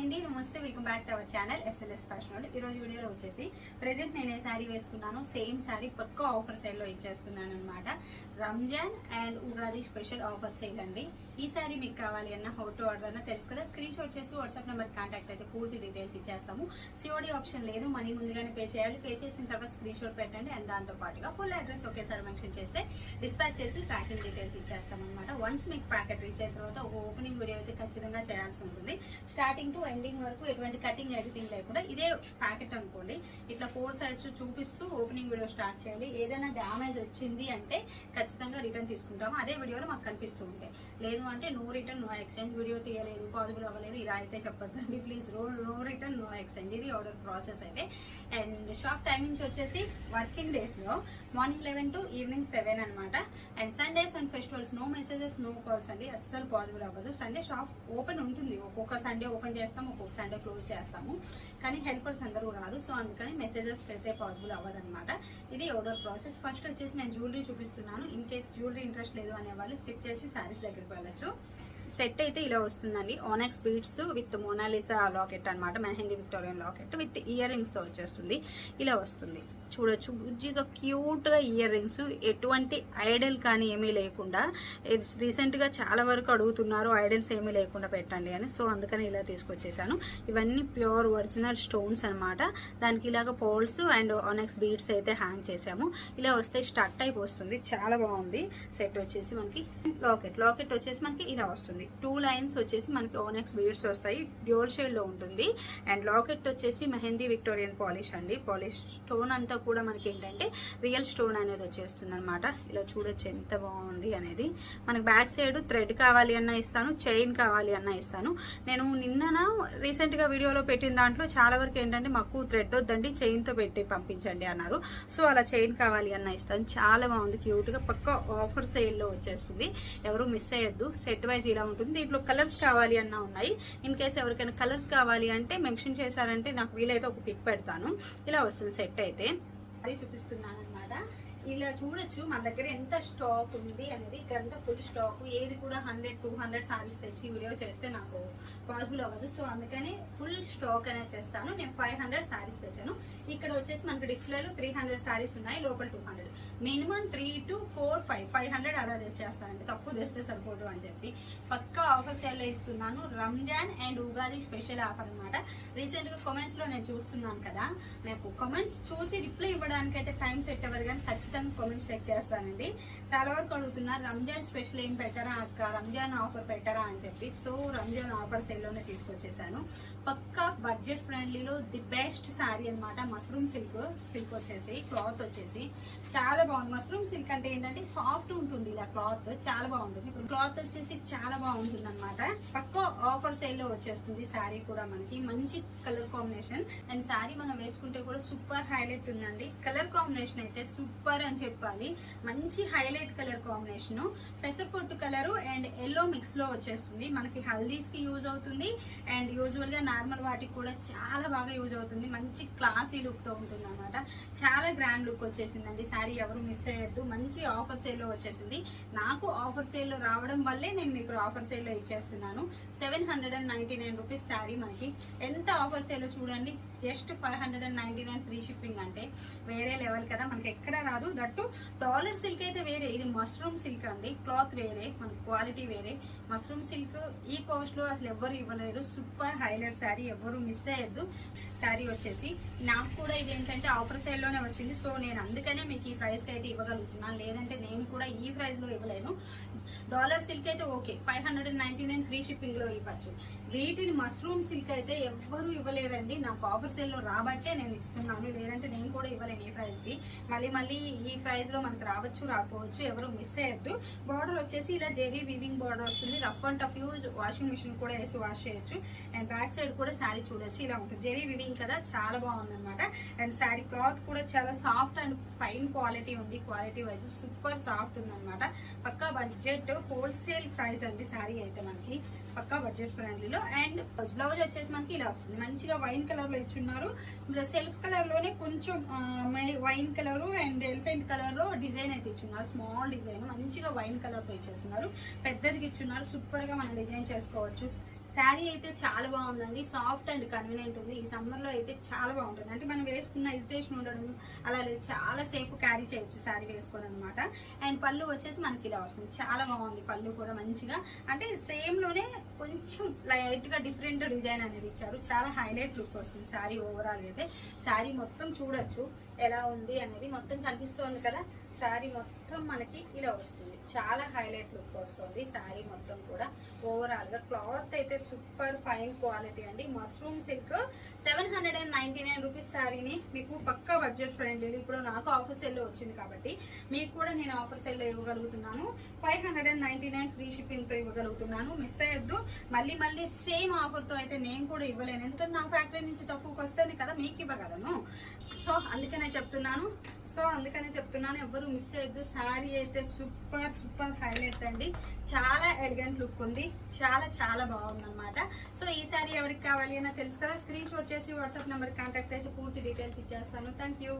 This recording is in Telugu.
అండి నమస్తే welcome back to our channel SLS fashion ఈ రోజు వీడియోలో వచ్చేసి ప్రెజెంట్ నేను ఏ శారీ వేసుకున్నాను సేమ్ శారీ పక్క ఆఫర్ సేల్లో ఇచ్చేస్తున్నాను అనమాట Ramzan and Ugadi special offer sale అండి. ఈ శారీ మీకు కావాలి అన్న హౌ టు ఆర్డర్ అన్న తెలుసు కదా? స్క్రీన్ షాట్ చేసి వాట్సాప్ నెంబర్ కాంటాక్ట్ అయితే పూర్తి డీటెయిల్స్ ఇచ్చేస్తాము. సిఓడి ఆప్షన్ లేదు మనీ ముందుగానే పే చేయాలి. పే చేసిన తర్వాత స్క్రీన్ షాట్ పెట్టండి అండ్ దాంతో పాటుగా ఫుల్ అడ్రస్ ఒకేసారి మెన్షన్ చేస్తే డిస్పాచ్ చేసి ట్రాకింగ్ డీటెయిల్స్ ఇచ్చేస్తాం అనమాట వన్స్ మీకు ప్యాకెట్ రీచ్ అయిన తర్వాత ఓపెనింగ్ వీడియో అయితే ఖచ్చితంగా చేయాల్సి ఉంటుంది. స్టార్టింగ్ టు ఎండింగ్ వరకు ఎటువంటి కటింగ్ ఎడిటింగ్ లేకుండా ఇదే ప్యాకెట్ అనుకోండి. ఇట్లా ఫోర్ సైడ్స్ చూపిస్తూ ఓపెనింగ్ వీడియో స్టార్ట్ చేయాలి. ఏదైనా డ్యామేజ్ వచ్చింది అంటే ఖచ్చితంగా రిటర్న్ తీసుకుంటాము. అదే వీడియోలో మాకు కనిపిస్తూ ఉంటాయి లేదు అంటే no return no exchange video తీయలేదు పాజిబుల్ అవ్వలేదు ఇలా అయితే చెప్పొద్దండి. ప్లీజ్ రో నో రిటర్న్ నో ఎక్స్చేంజ్ ఇది ఆర్డర్ ప్రాసెస్ అయితే. అండ్ షాప్ టైమింగ్స్ వచ్చేసి వర్కింగ్ డేస్లో morning eleven to evening seven అనమాట and Sundays and festivals no messages no calls అండి. అస్సలు పాజిబుల్ అవ్వదు. సండే షాప్ ఓపెన్ ఉంటుంది. ఒక్కొక్క సండే ఓపెన్ చేస్తాం. ఒక్కొక్క సండే క్లోజ్ చేస్తాము. కానీ హెల్పర్స్ అందరూ రాదు సో అందుకని మెసేజెస్ అయితే పాసిబుల్ అవ్వదన్నమాట. ఇది ఆర్డర్ ప్రాసెస్ ఫస్ట్ వచ్చేసి నేను జ్యువెలరీ చూపిస్తున్నాను. ఇన్ కేస్ జ్యువెలరీ ఇంట్రెస్ట్ లేదు అనే వాళ్ళు స్కిప్ చేసి శారీస్ దగ్గరికి వెళ్ళచ్చు. సెట్ అయితే ఇలా వస్తుందండి. Onyx beads with Mona Lisa locket అనమాట mehndi Victorian locket with ear రింగ్స్తో వచ్చేస్తుంది. ఇలా వస్తుంది. చూడొచ్చు. బుజ్జిగా క్యూట్గా ఇయర్ రింగ్స్ ఎటువంటి ఐడల్ కానీ ఏమీ లేకుండా రీసెంట్గా చాలా వరకు అడుగుతున్నారు ఐడల్స్ ఏమీ లేకుండా పెట్టండి అని. సో అందుకని ఇలా తీసుకొచ్చేసాను. ఇవన్నీ ప్యూర్ ఒరిజినల్ స్టోన్స్ అనమాట దానికి ఇలాగ పోల్స్ అండ్ ఆనెక్స్ బీడ్స్ అయితే హ్యాంగ్ చేసాము ఇలా వస్తే స్టక్ టైప్ వస్తుంది. చాలా బాగుంది. సెట్ వచ్చేసి మనకి లాకెట్ లాకెట్ వచ్చేసి మనకి ఇలా వస్తుంది. టూ లైన్స్ వచ్చేసి మనకి ఓనెక్స్ బీడ్స్ వస్తాయి. డ్యూల్ షేడ్లో ఉంటుంది. అండ్ లాకెట్ వచ్చేసి మెహందీ విక్టోరియన్ పాలిష్ అండి. పాలిష్ స్టోన్ అంతా కూడా మనకి ఏంటంటే రియల్ స్టోన్ అనేది వచ్చేస్తుంది అనమాట ఇలా చూడొచ్చు ఎంత బాగుంది అనేది. మనకి బ్యాక్ సైడ్ థ్రెడ్ కావాలి అన్న ఇస్తాను చైన్ కావాలి అన్న ఇస్తాను. నేను నిన్న రీసెంట్గా వీడియోలో పెట్టిన దాంట్లో చాలా వరకు ఏంటంటే మాకు థ్రెడ్ వద్దండి చైన్తో పెట్టి పంపించండి అన్నారు. సో అలా చైన్ కావాలి అన్న ఇస్తాను. చాలా బాగుంది క్యూట్గా పక్క ఆఫర్ సేల్లో వచ్చేస్తుంది. ఎవరు మిస్ అయ్యొద్దు సెట్ వైజ్ ఇలా ఉంటుంది. దీంట్లో కలర్స్ కావాలి అన్న ఉన్నాయి. ఇన్ కేస్ ఎవరికైనా కలర్స్ కావాలి అంటే మెన్షన్ చేశారంటే నాకు వీలైతే ఒక పిక్ పెడతాను. ఇలా వస్తుంది సెట్ అయితే. అది చూపిస్తున్నాను అనమాట ఇలా చూడొచ్చు. మన దగ్గర ఎంత స్టాక్ ఉంది అనేది ఇక్కడంతా ఫుల్ స్టాక్. ఏది కూడా హండ్రెడ్ టూ హండ్రెడ్ సారీస్ తెచ్చి వీడియో చేస్తే నాకు పాసిబుల్ అవ్వదు. సో అందుకని ఫుల్ స్టాక్ అనేది తెస్తాను. నేను ఫైవ్ హండ్రెడ్ సారీస్ తెచ్చాను. ఇక్కడ వచ్చేసి మనకి డిస్ప్లేలో త్రీ హండ్రెడ్ సారీస్ ఉన్నాయి. లోపల two hundred. Minimum three to four five five hundred అలా తెచ్చేస్తానండి. తక్కువ తెస్తే సరిపోదు అని చెప్పి. పక్కా ఆఫర్ సేల్లో ఇస్తున్నాను. Ramzan and Ugadi special offer అనమాట రీసెంట్గా కామెంట్స్లో నేను చూస్తున్నాను కదా. నాకు కామెంట్స్ చూసి రిప్లై ఇవ్వడానికి అయితే టైం సెట్ అవ్వదు కానీ ఖచ్చితంగా కామెంట్స్ చెక్ చేస్తానండి. చాలా వరకు అడుగుతున్నారు రంజాన్ స్పెషల్ ఏం పెట్టారా అక్క? రంజాన్ ఆఫర్ పెట్టారా అని చెప్పి. సో రంజాన్ ఆఫర్ సేల్లోనే తీసుకొచ్చేసాను. పక్కా బడ్జెట్ ఫ్రెండ్లీలో ది బెస్ట్ శారీ అనమాట మష్రూమ్ సిల్క్ సిల్క్ వచ్చేసి క్లాత్ వచ్చేసి. చాలా బాగుంది. మష్రూమ్ సిల్క్ అంటే ఏంటంటే సాఫ్ట్ ఉంటుంది ఇలా క్లాత్ చాలా బాగుంటుంది. ఇప్పుడు క్లాత్ వచ్చేసి చాలా బాగుంటుంది అనమాట పక్క ఆఫర్ సేల్లో వచ్చేస్తుంది శారీ కూడా మనకి. మంచి కలర్ కాంబినేషన్ అండ్ శారీ మనం వేసుకుంటే కూడా సూపర్ హైలైట్ ఉందండి. కలర్ కాంబినేషన్ అయితే సూపర్ అని చెప్పాలి. మంచి హైలైట్ కలర్ కాంబినేషన్ పెసరపొట్టు కలర్ అండ్ ఎల్లో మిక్స్లో వచ్చేస్తుంది. మనకి హల్దీస్కి యూజ్ అవుతుంది. అండ్ యూజువల్గా నార్మల్ వాటికి కూడా చాలా బాగా యూజ్ అవుతుంది. మంచి క్లాసీ లుక్తో ఉంటుంది అనమాట చాలా గ్రాండ్ లుక్ వచ్చేసిందండి. శారీ ఎవరు మిస్ అయ్యద్దు. మంచి ఆఫర్ సేల్లో వచ్చేసింది. నాకు ఆఫర్ సేల్లో రావడం వల్లే నేను మీకు ఆఫర్ సేల్లో ఇచ్చేస్తున్నాను. Seven hundred and ninety nine rupees sari మనకి. ఎంత ఆఫర్ సేల్లో చూడండి. Just five hundred and ninety nine free shipping అంటే వేరే లెవెల్ కదా. మనకి ఎక్కడ రాదు. దట్టు డాలర్ సిల్క్ అయితే వేరే. ఇది మష్రూమ్ సిల్క్ అండి. క్లాత్ వేరే. మన క్వాలిటీ వేరే. మష్రూమ్ సిల్క్ ఈ కాస్ట్లో అసలు ఎవ్వరు ఇవ్వలేరు. సూపర్ హైలైట్ శారీ ఎవ్వరు మిస్ అయ్యద్దు. శారీ వచ్చేసి నాకు కూడా ఇది ఏంటంటే ఆఫర్ సైడ్లోనే వచ్చింది. సో నేను అందుకనే మీకు ఈ ప్రైస్ కాస్ట్ అయితే ఇవ్వగలుగుతున్నాను లేదంటే నేను కూడా ఈ ప్రైస్లో ఇవ్వలేను. డాలర్ సిల్క్ అయితే okay. Five hundred and ninety nine free షిప్పింగ్లో ఇవ్వచ్చు. వీటిని మష్రూమ్ సిల్క్ అయితే ఎవ్వరూ ఇవ్వలేరండి. నాకు ఆఫర్ సేల్లో రాబట్టే నేను ఇస్తున్నాను. లేదంటే నేను కూడా ఇవ్వలేను ఈ ప్రైస్కి మళ్ళీ మళ్ళీ ఈ ప్రైస్లో మనకు రావచ్చు రాకపోవచ్చు ఎవరు మిస్ అయ్యద్దు బార్డర్ వచ్చేసి ఇలా జెరీ వీవింగ్ బార్డర్ వస్తుంది. Rough and tough use washing machine కూడా వేసి వాష్ చేయొచ్చు. అండ్ బ్యాక్ సైడ్ కూడా శారీ చూడొచ్చు. ఇలా ఉంటుంది. జెరీ వీవింగ్ కదా చాలా బాగుందన్నమాట. అండ్ శారీ క్లాత్ కూడా చాలా సాఫ్ట్ అండ్ ఫైన్ క్వాలిటీ ఉంది. క్వాలిటీ వైజ్ సూపర్ సాఫ్ట్ ఉంది పక్కా బడ్జెట్ హోల్సేల్ ప్రైస్ అండి శారీ అయితే మనకి. పక్కా బడ్జెట్ ఫ్రెండ్లీలో అండ్ బ్లౌజ్ వచ్చేసి మనకి ఇలా వస్తుంది. మంచిగా వైన్ కలర్లో ఇచ్చున్నారు. సెల్ఫ్ కలర్లోనే కొంచెం వైన్ కలర్ అండ్ ఎలిఫెంట్ కలర్లో డిజైన్ అయితే ఇచ్చున్నారు. స్మాల్ డిజైన్ మంచిగా వైన్ కలర్తో ఇచ్చేస్తున్నారు. పెద్దదికి ఇచ్చున్నారు. సూపర్గా మనం డిజైన్ చేసుకోవచ్చు. శారీ అయితే చాలా బాగుందండి. సాఫ్ట్ అండ్ కన్వీనియంట్ ఉంది. ఈ సమ్మర్లో అయితే చాలా బాగుంటుంది. అంటే మనం వేసుకున్న ఇరిటేషన్ ఉండడం అలా చాలా సేపు క్యారీ చేయొచ్చు శారీ వేసుకొని అనమాట అండ్ పళ్ళు వచ్చేసి మనకి ఇలా వస్తుంది. చాలా బాగుంది పళ్ళు కూడా మంచిగా. అంటే సేమ్లోనే కొంచెం లైట్గా డిఫరెంట్ డిజైన్ అనేది ఇచ్చారు. చాలా హైలైట్ లుక్ వస్తుంది శారీ ఓవరాల్ అయితే. శారీ మొత్తం చూడొచ్చు. ఎలా ఉంది అనేది మొత్తం కనిపిస్తోంది కదా? శారీ మొత్తం మనకి ఇలా వస్తుంది. చాలా హైలైట్ లుక్ వస్తుంది శారీ మొత్తం కూడా. ఓవరాల్గా క్లాత్ అయితే సూపర్ ఫైన్ క్వాలిటీ అండి. Mushroom silk seven hundred and ninety nine rupees శారీని మీకు పక్కా బడ్జెట్ ఫ్రెండ్లీ ఇప్పుడు నాకు ఆఫర్ సెల్లో వచ్చింది కాబట్టి మీకు కూడా నేను ఆఫర్ సెల్లో ఇవ్వగలుగుతున్నాను. Five hundred and ninety nine free షిప్పింగ్తో ఇవ్వగలుగుతున్నాను. మిస్ అయ్యొద్దు. మళ్ళీ మళ్ళీ సేమ్ ఆఫర్తో అయితే నేను కూడా ఇవ్వలేను. ఎందుకంటే నా ఫ్యాక్టరీ నుంచి తక్కువకి వస్తేనే కదా మీకు ఇవ్వగలను. సో అందుకనే చెప్తున్నాను. సో అందుకనే చెప్తున్నాను ఎవ్వరు మిస్ చేయొద్దు. శారీ అయితే సూపర్ సూపర్ హైలైట్ అండి. చాలా ఎలిగెంట్ లుక్ ఉంది. చాలా చాలా బాగుందన్నమాట. సో ఈ శారీ ఎవరికి కావాలి అన్న తెలుసు కదా? స్క్రీన్ షాట్ చేసి వాట్సాప్ నెంబర్ కాంటాక్ట్ అయితే పూర్తి డీటెయిల్స్ ఇచ్చేస్తాను. Thank you